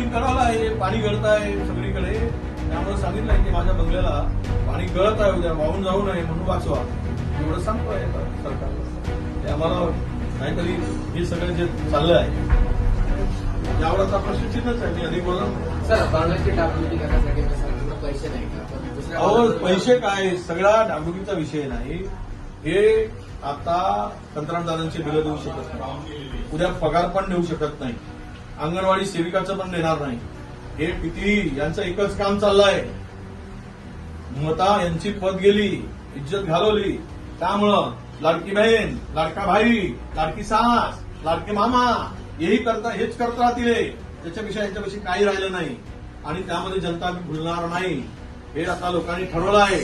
मी कळवलं आहे पाणी गळत आहे सगळीकडे. त्यामुळे सांगितलं आहे की माझ्या बंगल्याला पाणी गळत आहे उद्या वाहून जाऊ नये म्हणून वाचवा. एवढं सांगतोय सरकार. ते आम्हाला काहीतरी हे सगळं जे चाललं आहे यावर आता प्रश्नचिन्हच आहे. मी अधिक बोला सर बांगलाची डागडुजी करण्यासाठी पैसे नाही का? अहो पैसे काय? सगळा डागडुगीचा विषय नाही. हे आता कंत्राटदारांचे बिलं देऊ शकत नाही. उद्या पगार पण देऊ शकत नाही. अंगणवाडी सेविकाचं पण देणार नाही. हे किती यांचं एकच काम चाललंय. मता यांची पद गेली इज्जत घालवली. त्यामुळं लाडकी बहीण लाडका भाई लाडकी सास लाडके मामा हेही करता हेच करत राहतील त्याच्यापेक्षा यांच्यापेक्षा काही राहिलं नाही. आणि त्यामध्ये जनता भुलणार नाही. हे आता लोकांनी ठरवलं आहे.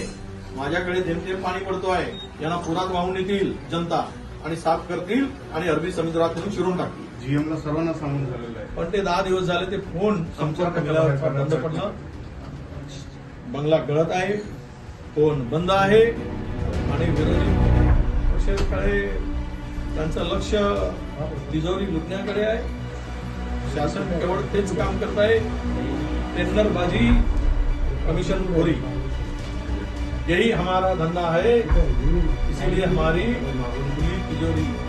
माझ्याकडे थेंब पाणी पडतो आहे यांना पुरात वाहून येतील जनता. आणि साफ करतील आणि अरबी समुद्रात नेऊन शिरून टाकतील जीएमला सर्वांना सांगून झालेलं आहे. पण ते दहा दिवस झाले ते फोन संपर्क मिळाला बंद पडलं. बंगला गळत आहे फोन बंद आहे आणि विरोधी पक्षाकडे त्यांचं लक्ष तिजोरी लुटण्याकडे आहे. शासन केवळ तेच काम करत आहे. टेंडरबाजी कमिशन खोरी यही हमारा धंधा है इसीलिए हमारी खुली तिजोरी